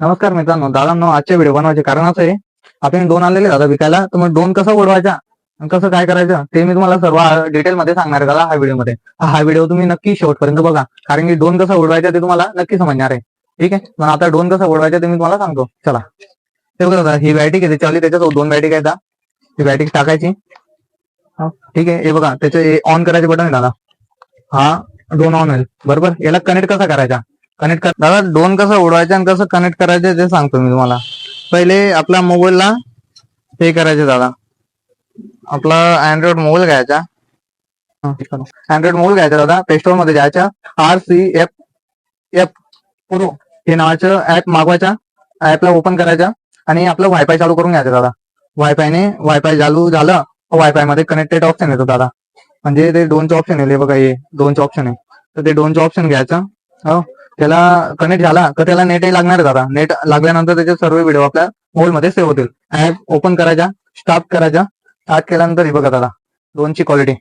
नमस्कार मित्रांनो दादांनो आजच्या व्हिडिओ बनवायचे कारण असं आहे आपण दोन आलेले दादा विकायला तर मग दोन कसं उडवायचा आणि कसं काय करायचं ते मी तुम्हाला सर्व डिटेल मध्ये सांगणार आहे दादा हा व्हिडिओमध्ये. हा व्हिडिओ तुम्ही नक्की शेवटपर्यंत बघा कारण की दोन कसं उडवायचं ते तुम्हाला नक्की समजणार आहे. ठीक आहे? मग आता दोन कसं उडवायचं ते मी तुम्हाला सांगतो. चला. ते बघा दादा ही बॅटिक आहे त्याच्यावाली त्याच्यासोबत दोन बॅटिक आहेत दादा. ही बॅटिक टाकायची. ठीक आहे? हे बघा त्याचे ऑन करायचे बटन आहे दादा. हा दोन ऑन होईल. बरोबर? याला कनेक्ट कसा करायचा? कनेक्ट कर दादा दोन कसं उडवायचं आणि कसं कनेक्ट करायचं ते सांगतो मी तुम्हाला. पहिले आपल्या मोबाईलला हे करायचे दादा. आपला अँड्रॉइड मोबाईल घ्यायचा. अँड्रॉइड मोबाईल घ्यायचा दादा प्ले स्टोअरमध्ये जायचा. R C F F pro हे नावाचं ऍप मागवायचा. ऍपला ओपन करायचा. आणि आपलं वायफाय चालू करून घ्यायचं दादा. वायफायने वायफाय चालू झालं वायफायमध्ये कनेक्टेड ऑप्शन येतो दादा. म्हणजे ते दोनचं ऑप्शन आहे बघा हे दोनचं ऑप्शन आहे. तर ते दोनचं ऑप्शन घ्यायचं. हो. त्याला कनेक्ट झाला तर त्याला नेटही लागणार आता. दादा नेट लागल्यानंतर त्याचे सर्व व्हिडिओ आपल्या मोबाईलमध्ये सेव्ह होतील. ऍप ओपन करायचा स्टार्ट करायचा. स्टार्ट केल्यानंतर हे बघा दादा दोनची क्वालिटी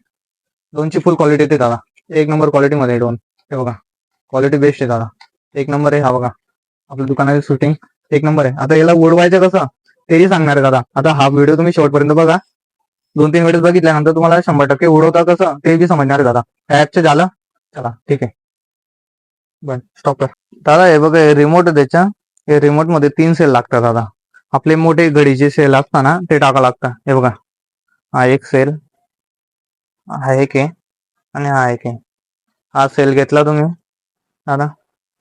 दोनची फुल क्वालिटी येते दादा. एक नंबर क्वालिटी मध्ये दोन. हे बघा क्वालिटी बेस्ट आहे दादा. एक नंबर आहे हा बघा. आपल्या दुकानाची शूटिंग एक नंबर आहे. आता याला उडवायचं कसं? तेही सांगणार आहे दादा. आता हा व्हिडिओ तुम्ही शेवटपर्यंत बघा. दोन तीन व्हिडिओ बघितल्यानंतर तुम्हाला शंभर टक्के उडवता कसं? ते बी समजणार आहे दादा. ऍपचं झालं? चला ठीक आहे. बर स्टॉप कर. दादा हे बघा रिमोट त्याच्या. हे रिमोटमध्ये तीन सेल लागतात दादा. आपले मोठे घडीचे सेल असतात ना ते टाका लागतात हे बघा. हा एक सेल हा एक आहे. आणि हा एक आहे. हा सेल घेतला तुम्ही. दादा.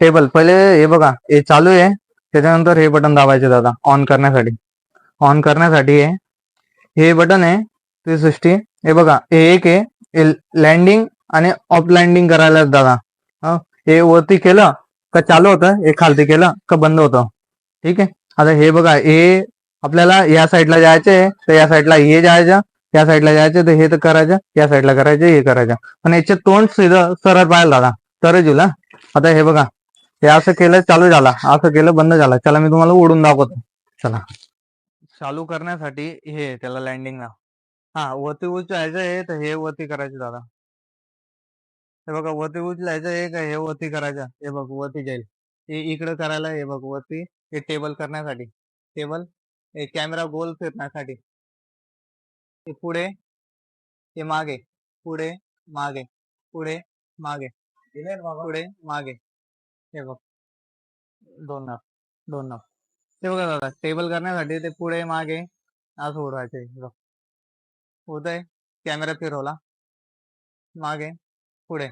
टेबल पहिले हे बघा हे चालू आहे. त्याच्यानंतर हे बटन दाबायचे दादा ऑन करण्यासाठी. ऑन करण्यासाठी आहे हे बटन आहे थ्री सिक्स्टी हे बघा हे एक आहे. लँडिंग आणि ऑफ लँडिंग करायला दादा. दादा हे वरती केलं का चालू होतं? हे खालती केलं का बंद होतं? ठीक आहे? आता हे बघा हे आपल्याला या साईडला जायचंय तर या साईडला हे जायचं या साईडला जायचं तर हे तर करायचं या साईडला करायचं हे करायचं. पण याचे तोंड सिध सरळ पाहिजे दादा तरच येऊ आता हे बघा हे असं केलं चालू झाला असं केलं बंद झाला. चला मी तुम्हाला उडून दाखवतो. चला. चालू करण्यासाठी हे त्याला त्याला लँडिंगला हा वरती उचायचं हे तर हे वरती करायचं दादा. हे बघा वरती उचलायचं आहे का हे वरती करायचं. हे बघ वरती जाईल. हे इकडे करायला हे बघ वरती हे टेबल करण्यासाठी. टेबल हे कॅमेरा गोल फिरण्यासाठी. हे पुढे हे मागे. पुढे मागे. पुढे मागे. पुढे मागे. हे बघ. दोन नाव दोन नाव. ते बघा दादा टेबल करण्यासाठी ते पुढे मागे असं उडवायचे बघ. होत आहे कॅमेरा फिरवला. मागे. पुढे.